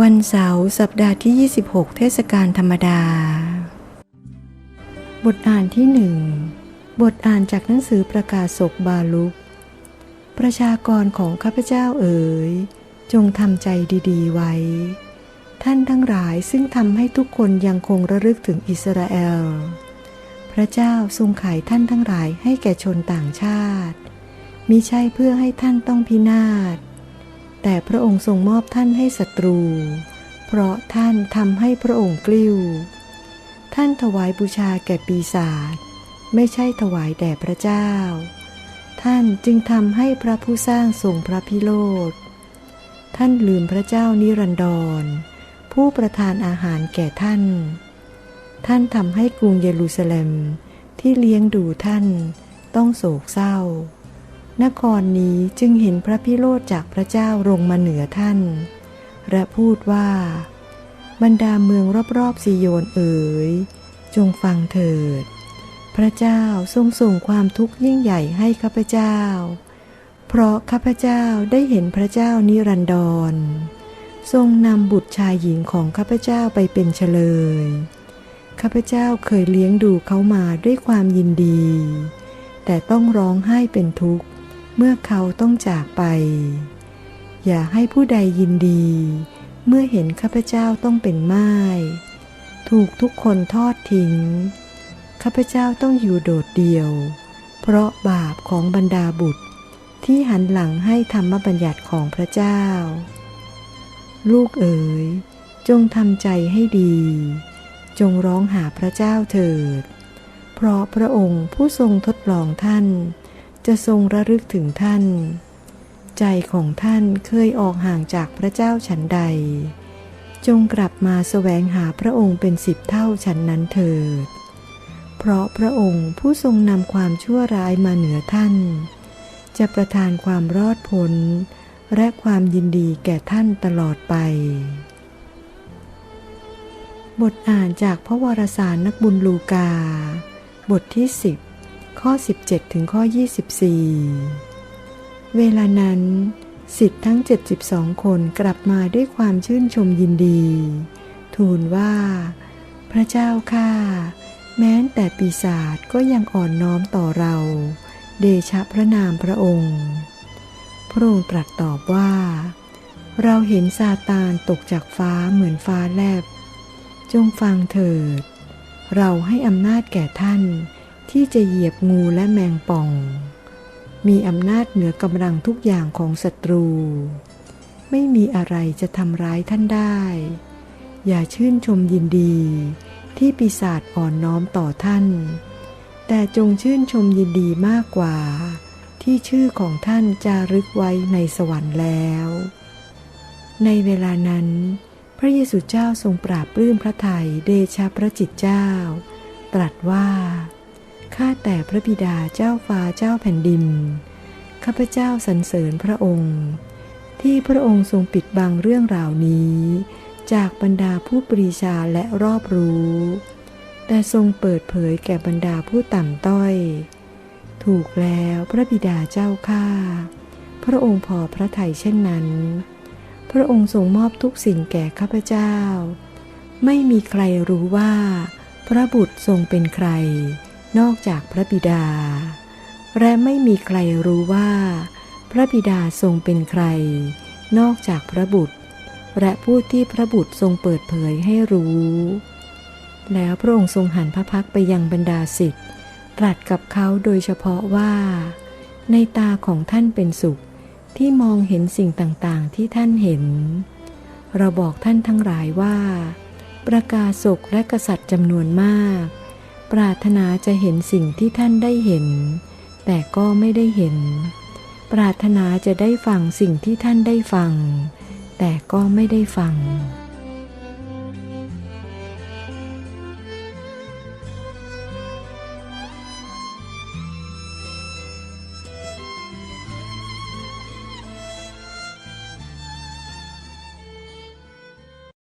วันเสาร์สัปดาห์ที่ 26 เทศกาลธรรมดา บทอ่านที่หนึ่งบทอ่านจากหนังสือประกาศศกบาลุก ประชากรของข้าพเจ้าเอ๋ย จงทำใจดีๆไว้ ท่านทั้งหลายซึ่งทำให้ทุกคนยังคงระลึกถึงอิสราเอล พระเจ้าทรงขายท่านทั้งหลายให้แก่ชนต่างชาติมิใช่เพื่อให้ท่านต้องพินาศ แต่พระองค์ทรงมอบท่านให้ศัตรู เพราะท่านทำให้พระองค์กลิ้ว ท่านถวายบูชาแก่ปีศาจไม่ใช่ถวายแด่พระเจ้า ท่านจึงทำให้พระผู้สร้างทรงพระพิโรธ ท่านลืมพระเจ้านิรันดร ผู้ประทานอาหารแก่ท่าน ท่านทำให้กรุงเยรูซาเล็มที่เลี้ยงดูท่านต้องโศกเศร้า นครนี้จึงเห็นพระพิโรธจากพระเจ้าลงมาเหนือท่าน และพูดว่า บรรดาเมืองรอบๆซีโยนเอ๋ย จงฟังเถิด พระเจ้าทรงส่งความทุกข์ยิ่งใหญ่ให้ข้าพเจ้า เพราะข้าพเจ้าได้เห็นพระเจ้านิรันดร ทรงนำบุตรชายหญิงของข้าพเจ้าไปเป็นเฉลย ข้าพเจ้าเคยเลี้ยงดูเขามาด้วยความยินดี แต่ต้องร้องไห้เป็นทุกข์ เมื่อเขาต้องจากไป อย่าให้ผู้ใดยินดี เมื่อเห็นข้าพเจ้าต้องเป็นไม้ถูกทุกคนทอดทิ้ง ข้าพเจ้าต้องอยู่โดดเดี่ยว เพราะบาปของบรรดาบุตร ที่หันหลังให้ธรรมบัญญัติของพระเจ้า ลูกเอ๋ย จงทำใจให้ดี จงร้องหาพระเจ้าเถิด เพราะพระองค์ผู้ทรงทดลองท่าน จะทรงระลึกถึงท่าน ใจของท่านเคยออกห่างจากพระเจ้าฉันใด จงกลับมาแสวงหาพระองค์เป็นสิบเท่าฉันนั้นเถิด เพราะพระองค์ผู้ทรงนำความชั่วร้ายมาเหนือท่าน จะประทานความรอดพ้นและความยินดีแก่ท่านตลอดไป บทอ่านจากพระวารสารนักบุญลูกา บทที่10 ข้อ 17 ถึงข้อ 24 เวลานั้นสิทธิ์ทั้ง 72 คนกลับมาด้วยความชื่นชมยินดี ทูลว่า พระเจ้าข้าแม้แต่ปีศาจก็ยังอ่อนน้อมต่อเรา เดชะพระนามพระองค์ พระองค์ตรัสตอบว่า เราเห็นซาตานตกจากฟ้าเหมือนฟ้าแลบ จงฟังเถิด เราให้อำนาจแก่ท่าน ที่จะเหยียบงูและแมงป่อง มีอำนาจเหนือกำลังทุกอย่างของศัตรู ไม่มีอะไรจะทำร้ายท่านได้ อย่าชื่นชมยินดี ที่ปีศาจอ่อนน้อมต่อท่าน แต่จงชื่นชมยินดีมากกว่า ที่ชื่อของท่านจะรึกไว้ในสวรรค์แล้ว ในเวลานั้น พระเยซูเจ้าทรงปราบปลื้มพระทัยเดชะพระจิตเจ้า ตรัสว่า ข้าแต่พระบิดาเจ้าฟ้าเจ้าแผ่นดิน ข้าพเจ้าสรรเสริญพระองค์ ที่พระองค์ทรงปิดบังเรื่องราวนี้ จากบรรดาผู้ปรีชาและรอบรู้ แต่ทรงเปิดเผยแก่บรรดาผู้ต่ำต้อย ถูกแล้วพระบิดาเจ้าข้าพระองค์พอพระทัยเช่นนั้น พระองค์ทรงมอบทุกสิ่งแก่ข้าพเจ้า ไม่มีใครรู้ว่า พระบุตรทรงเป็นใคร นอกจากพระบิดา และไม่มีใครรู้ว่า พระบิดาทรงเป็นใคร นอกจากพระบุตร และผู้ที่พระบุตรทรงเปิดเผยให้รู้ แล้วพระองค์ทรงหันพระพักไปยังบรรดาสิทธิ์ตรัสกับเขาโดยเฉพาะว่า ในตาของท่านเป็นสุขที่มองเห็นสิ่งต่างๆที่ท่านเห็น เราบอกท่านทั้งหลายว่า ประกาศกและกษัตริย์จำนวนมาก ปรารถนาจะเห็นสิ่งที่ท่านได้เห็น แต่ก็ไม่ได้เห็น ปรารถนาจะได้ฟังสิ่งที่ท่านได้ฟัง แต่ก็ไม่ได้ฟัง